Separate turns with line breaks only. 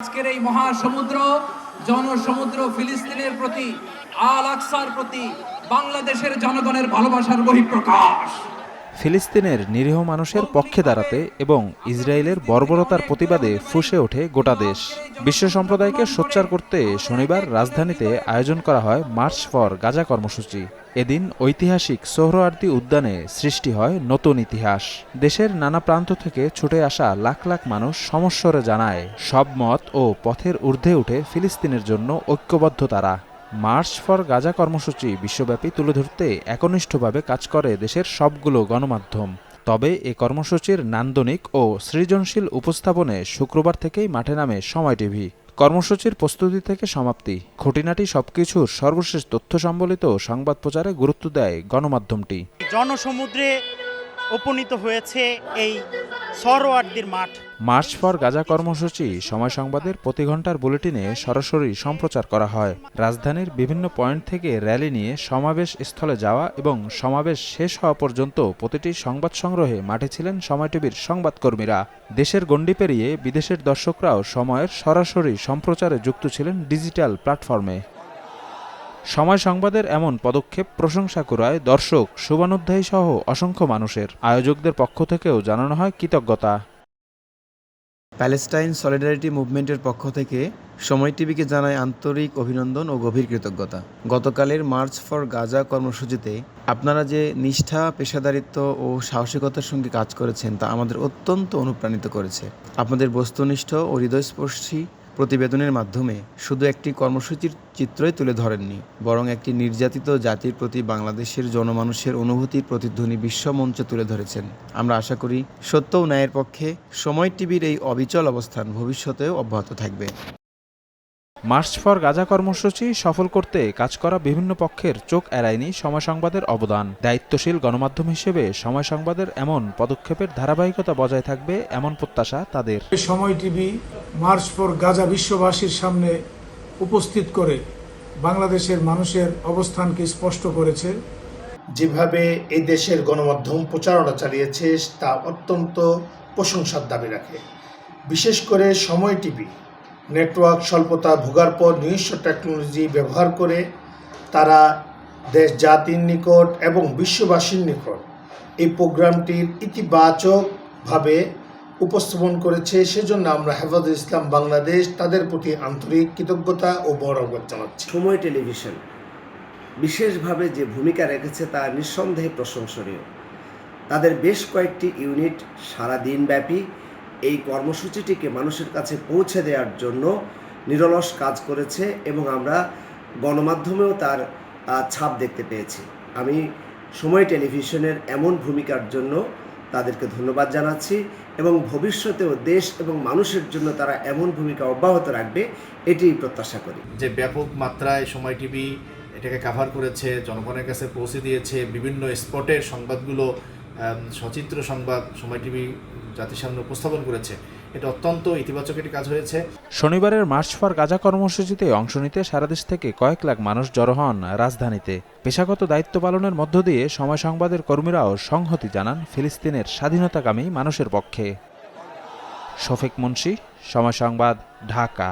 আজকের এই মহাসমুদ্র জনসমুদ্র ফিলিস্তিনের প্রতি আল আকসার প্রতি বাংলাদেশের জনগণের ভালোবাসার বহিঃপ্রকাশ।
ফিলিস্তিনের নিরীহ মানুষের পক্ষে দাঁড়াতে এবং ইসরায়েলের বর্বরতার প্রতিবাদে ফুঁসে ওঠে গোটা দেশ। বিশ্ব সম্প্রদায়কে সোচ্চার করতে শনিবার রাজধানীতে আয়োজন করা হয় মার্চ ফর গাজা কর্মসূচি। এদিন ঐতিহাসিক সোহরাওয়ার্দী উদ্যানে সৃষ্টি হয় নতুন ইতিহাস। দেশের নানা প্রান্ত থেকে ছুটে আসা লাখ লাখ মানুষ সমস্বরে জানায়, সব মত ও পথের ঊর্ধ্বে উঠে ফিলিস্তিনের জন্য ঐক্যবদ্ধ তারা। মার্চ ফর গাজা কর্মসূচি বিশ্বব্যাপী তুলে ধরতে একনিষ্ঠভাবে কাজ করে দেশের সবগুলো গণমাধ্যম। তবে এ কর্মসূচির নান্দনিক ও সৃজনশীল উপস্থাপনে শুক্রবার থেকেই মাঠে নামে সময় টিভি। কর্মসূচির প্রস্তুতি থেকে সমাপ্তি। খুঁটিনাটি সবকিছুর সর্বশেষ তথ্য সম্বলিত সংবাদ প্রচারে গুরুত্ব দেয় গণমাধ্যমটি।
জনসমুদ্রে উপনীত হয়েছে এই সরোয়ার্দির মাঠ।
মার্চ ফর গাজা কর্মসূচি সময় সংবাদের প্রতি ঘণ্টার বুলেটিনে সরাসরি সম্প্রচার করা হয়। রাজধানীর বিভিন্ন পয়েন্ট থেকে র্যালি নিয়ে সমাবেশ স্থলে যাওয়া এবং সমাবেশ শেষ হওয়া পর্যন্ত প্রতিটি সংবাদ সংগ্রহে মাঠে ছিলেন সময় টিভির সংবাদকর্মীরা। দেশের গণ্ডি পেরিয়ে বিদেশের দর্শকরাও সময়ের সরাসরি সম্প্রচারে যুক্ত ছিলেন ডিজিটাল প্ল্যাটফর্মে। সময় সংবাদের এমন পদক্ষেপ প্রশংসা করায় দর্শক, শুভানুধ্যায়ী সহ অসংখ্য মানুষের। আয়োজকদের পক্ষ থেকেও জানানো হয় কৃতজ্ঞতা।
প্যালেস্টাইন সলিডারিটি মুভমেন্টের পক্ষ থেকে সময় টিভিকে জানায় আন্তরিক অভিনন্দন ও গভীর কৃতজ্ঞতা। গতকালের মার্চ ফর গাজা কর্মসূচিতে আপনারা যে নিষ্ঠা, পেশাদারিত্ব ও সাহসিকতার সঙ্গে কাজ করেছেন তা আমাদের অত্যন্ত অনুপ্রাণিত করেছে। আপনাদের বস্তুনিষ্ঠ ও হৃদয়স্পর্শী প্রতিবেদনের মাধ্যমে শুধু একটি কর্মসূচির চিত্রই তুলে ধরেননি, বরং একটি নির্যাতিত জাতির প্রতি বাংলাদেশের জনমানুষের অনুভূতির প্রতিধ্বনি বিশ্বমঞ্চে তুলে ধরেছেন। আমরা আশা করি সত্য ও ন্যায়ের পক্ষে সময় টিভির এই অবিচল অবস্থান ভবিষ্যতেও অব্যাহত থাকবে।
মার্চ ফর গাজা কর্মসূচি সফল করতে কাজ করা বিভিন্ন পক্ষের চোখ এড়ায়নি সময় সংবাদের অবদান। দায়িত্বশীল গণমাধ্যম হিসেবে সময় সংবাদের এমন পদক্ষেপের ধারাবাহিকতা বজায় থাকবে এমন প্রত্যাশা তাদের।
সময় টিভি মার্চ ফর গাজা বিশ্ববাসীর সামনে উপস্থিত করে বাংলাদেশের মানুষের অবস্থানকে স্পষ্ট করেছে।
যেভাবে এই দেশের গণমাধ্যম প্রচারণা চালিয়েছে তা অত্যন্ত প্রশংসার দাবি রাখে। বিশেষ করে সময় টিভি নেটওয়ার্ক স্বল্পতা ভোগার পর নিজস্ব টেকনোলজি ব্যবহার করে তারা দেশ জাতির নিকট এবং বিশ্ববাসীর নিকট এই প্রোগ্রামটির ইতিবাচকভাবে উপস্থাপন করেছে। সেজন্য আমরা হেফাজুল ইসলাম বাংলাদেশ তাদের প্রতি আন্তরিক কৃতজ্ঞতা ও বরাবর জানাচ্ছি।
সময় টেলিভিশন বিশেষভাবে যে ভূমিকা রেখেছে তা নিঃসন্দেহে প্রশংসনীয়। তাদের বেশ কয়েকটি ইউনিট সারা দিনব্যাপী এই কর্মসূচিটিকে মানুষের কাছে পৌঁছে দেওয়ার জন্য নিরলস কাজ করেছে এবং আমরা গণমাধ্যমেও তার ছাপ দেখতে পেয়েছি। আমি সময় টেলিভিশনের এমন ভূমিকার জন্য তাদেরকে ধন্যবাদ জানাচ্ছি এবং ভবিষ্যতেও দেশ এবং মানুষের জন্য তারা এমন ভূমিকা অব্যাহত রাখবে এটি প্রত্যাশা করি।
যে ব্যাপক মাত্রায় সময় টিভি এটাকে কাভার করেছে, জনগণের কাছে পৌঁছে দিয়েছে, বিভিন্ন স্পটের সংবাদগুলো সচিত্র সংবাদ, সময় টিভি জাতির সামনে উপস্থাপন করেছে। এটা অত্যন্ত ইতিবাচক একটি কাজ হয়েছে।
শনিবারের মার্চ ফর গাজা কর্মসূচিতে অংশ নিতে সারা দেশ থেকে কয়েক লাখ মানুষ জড়ো হন রাজধানীতে। পেশাগত দায়িত্ব পালনের মধ্য দিয়ে সময় সংবাদের কর্মীরাও সংহতি জানান ফিলিস্তিনের স্বাধীনতাকামী মানুষের পক্ষে। শফিক মুন্সি, সময় সংবাদ, ঢাকা।